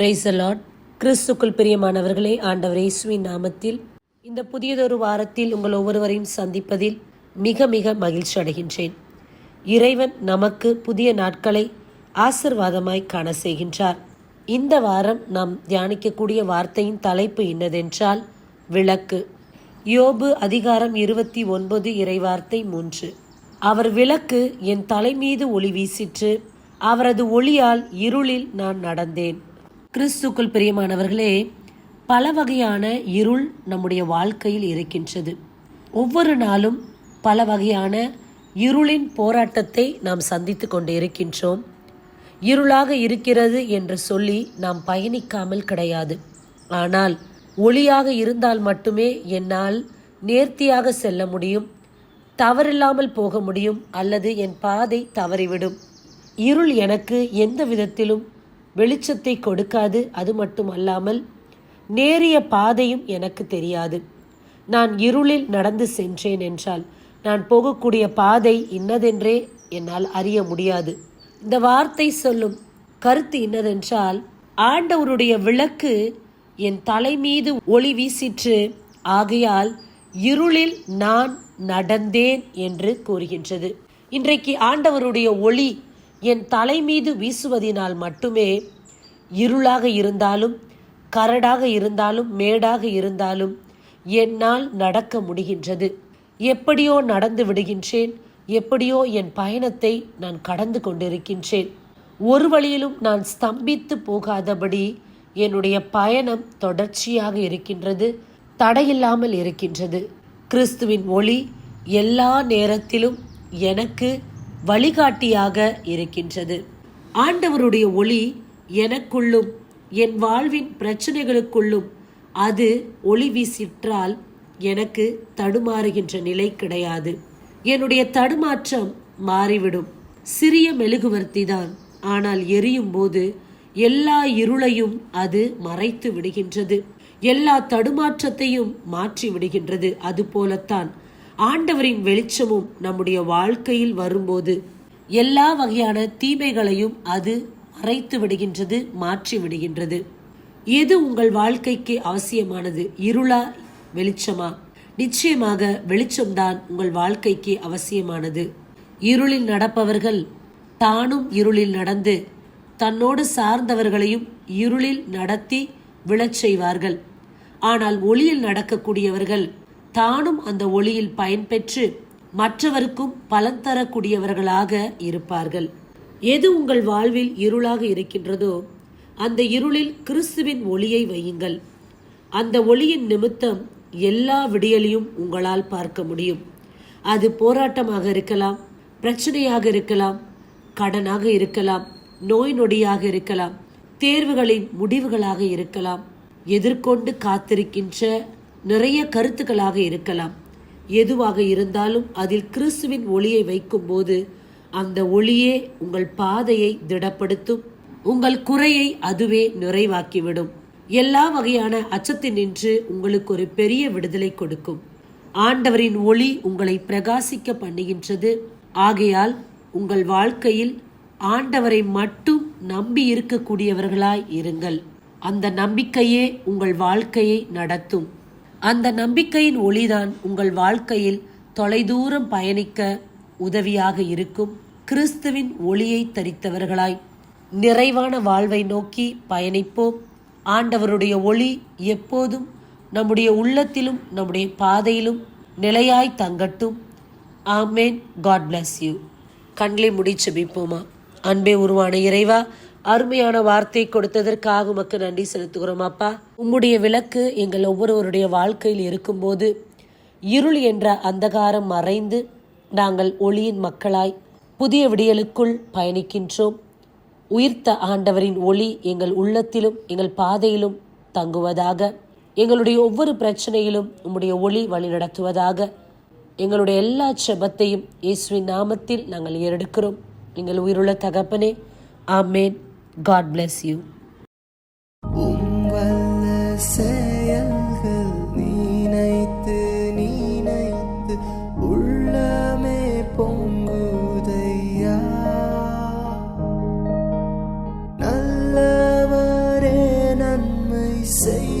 Price கிறிஸ்துக்குள் பிரியமானவர்களே ஆண்டவர் இயேசுவின் நாமத்தில் இந்த புதியதொரு வாரத்தில் உங்கள் ஒவ்வொருவரையும் சந்திப்பதில் மிக மிக மகிழ்ச்சி அடைகின்றேன். இறைவன் நமக்கு புதிய நாட்களை ஆசிர்வாதமாய் காண செய்கின்றார். இந்த வாரம் நாம் தியானிக்கக்கூடிய வார்த்தையின் தலைப்பு என்னதென்றால் விளக்கு. யோபு அதிகாரம் இருபத்தி ஒன்பது இறைவார்த்தை மூன்று. அவர் விளக்கு என் தலை மீது ஒளி வீசிற்று அவரது ஒளியால் இருளில் நான் நடந்தேன். கிறிஸ்துக்குள் பிரியமானவர்களே பல வகையான இருள் நம்முடைய வாழ்க்கையில் இருக்கின்றது. ஒவ்வொரு நாளும் பல வகையான இருளின் போராட்டத்தை நாம் சந்தித்து கொண்டு இருக்கின்றோம் இருளாக இருக்கிறது என்று சொல்லி நாம் பயணிக்காமல் கிடையாது. ஆனால் ஒளியாக இருந்தால் மட்டுமே என்னால் நேர்த்தியாக செல்ல முடியும் தவறில்லாமல் போக முடியும் அல்லது என் பாதை தவறிவிடும். இருள் எனக்கு எந்த விதத்திலும் வெளிச்சத்தை கொடுக்காது அது மட்டுமல்லாமல் நேரிய பாதையும் எனக்கு தெரியாது. நான் இருளில் நடந்து சென்றேன் என்றால் நான் போகக்கூடிய பாதை இன்னதென்றே என்னால் அறிய முடியாது. இந்த வார்த்தை சொல்லும் கருத்து இன்னதென்றால் ஆண்டவருடைய விளக்கு என் தலை மீது ஒளி வீசிற்று ஆகையால் இருளில் நான் நடந்தேன் என்று கூறுகின்றது. இன்றைக்கு ஆண்டவருடைய ஒளி என் தலை மீது வீசுவதினால் மட்டுமே இருளாக இருந்தாலும் கரடாக இருந்தாலும் மேடாக இருந்தாலும் என்னால் நடக்க முடிகின்றது. எப்படியோ நடந்து விடுகின்றேன் எப்படியோ என் பயணத்தை நான் கடந்து கொண்டிருக்கின்றேன். ஒரு வழியிலும் நான் ஸ்தம்பித்து போகாதபடி என்னுடைய பயணம் தொடர்ச்சியாக இருக்கின்றது தடையில்லாமல் இருக்கின்றது. கிறிஸ்துவின் ஒளி எல்லா நேரத்திலும் எனக்கு வழிகாட்டியாக இருக்கின்றது. ஆண்டவருடைய ஒளி எனக்குள்ளும் என் வாழ்வின் பிரச்சனைகளுக்குள்ளும் அது ஒளி வீசிற்றால் எனக்கு தடுமாறுகின்ற நிலை கிடையாது. என்னுடைய தடுமாற்றம் மாறிவிடும். சிறிய மெழுகுவர்த்தி தான். ஆனால் எரியும் போது எல்லா இருளையும் அது மறைத்து விடுகின்றது. எல்லா தடுமாற்றத்தையும் மாற்றி விடுகின்றது. அது போலத்தான் ஆண்டவரின் வெளிச்சமும் நம்முடைய வாழ்க்கையில் வரும்போது எல்லா வகையான தீமைகளையும் அது மறைத்து விடுகின்றது மாற்றி விடுகின்றது. எது உங்கள் வாழ்க்கைக்கு அவசியமானது? இருளா? வெளிச்சமா? நிச்சயமாக வெளிச்சம்தான் உங்கள் வாழ்க்கைக்கு அவசியமானது. இருளில் நடப்பவர்கள் தானும் இருளில் நடந்து தன்னோடு சார்ந்தவர்களையும் இருளில் நடத்தி விழச் செய்வார்கள். ஆனால் ஒளியில் நடக்கக்கூடியவர்கள் தானும் அந்த ஒளியில் பயன்பெற்று மற்றவருக்கும் பலன் தரக்கூடியவர்களாக இருப்பார்கள். எது உங்கள் வாழ்வில் இருளாக இருக்கின்றதோ அந்த இருளில் கிறிஸ்துவின் ஒளியை வையுங்கள். அந்த ஒளியின் நிமித்தம் எல்லா விடியலையும் உங்களால் பார்க்க முடியும். அது போராட்டமாக இருக்கலாம் பிரச்சனையாக இருக்கலாம் கடனாக இருக்கலாம் நோய் நொடியாக இருக்கலாம் தேர்வுகளின் முடிவுகளாக இருக்கலாம். எதிர்கொண்டு காத்திருக்கின்ற நிறைய கருத்துக்களாக இருக்கலாம். எதுவாக இருந்தாலும் அதில் கிறிஸ்துவின் ஒளியை வைக்கும்போது அந்த ஒளியே உங்கள் பாதையை திடப்படுத்தும். உங்கள் குறையை அதுவே நிறைவாக்கிவிடும். எல்லா வகையான அச்சத்தினின்று உங்களுக்கு ஒரு பெரிய விடுதலை கொடுக்கும். ஆண்டவரின் ஒளி உங்களை பிரகாசிக்க பண்ணுகின்றது. ஆகையால் உங்கள் வாழ்க்கையில் ஆண்டவரை மட்டும் நம்பி இருக்கக்கூடியவர்களாய் இருங்கள். அந்த நம்பிக்கையே உங்கள் வாழ்க்கையை நடத்தும். அந்த நம்பிக்கையின் ஒளிதான் உங்கள் வாழ்க்கையில் தொலைதூரம் பயணிக்க உதவியாக இருக்கும். கிறிஸ்துவின் ஒளியை தரித்தவர்களாய் நிறைவான வாழ்வை நோக்கி பயணிப்போம். ஆண்டவருடைய ஒளி எப்போதும் நம்முடைய உள்ளத்திலும் நம்முடைய பாதையிலும் நிலையாய் தங்கட்டும். ஆமேன். God bless you. கண்களை முடிச்சு அன்பே உருவான இறைவா அருமையான வார்த்தை கொடுத்ததற்காக உமக்கு நன்றி செலுத்துகிறோம் அப்பா. உம்முடைய விளக்கு எங்கள் ஒவ்வொருவருடைய வாழ்க்கையில் இருக்கும்போது இருள் என்ற அந்தகாரம் மறைந்து நாங்கள் ஒளியின் மக்களாய் புதிய விடியலுக்குள் பயணிக்கின்றோம். உயிர்த்த ஆண்டவரின் ஒளி எங்கள் உள்ளத்திலும் எங்கள் பாதையிலும் தங்குவதாக எங்களுடைய ஒவ்வொரு பிரச்சனையிலும் உம்முடைய ஒளி வழிநடத்துவதாக எங்களுடைய எல்லா செபத்தையும் இயேசுவின் நாமத்தில் நாங்கள் ஏறெடுக்கிறோம். எங்கள் உயிருள்ள தகப்பனே ஆமேன். காட் bless யூ உம்வல்ல செயல்கள் நினைத்து நினைத்து உள்ளமே பொங்குதையா? நல்லவரே செய்த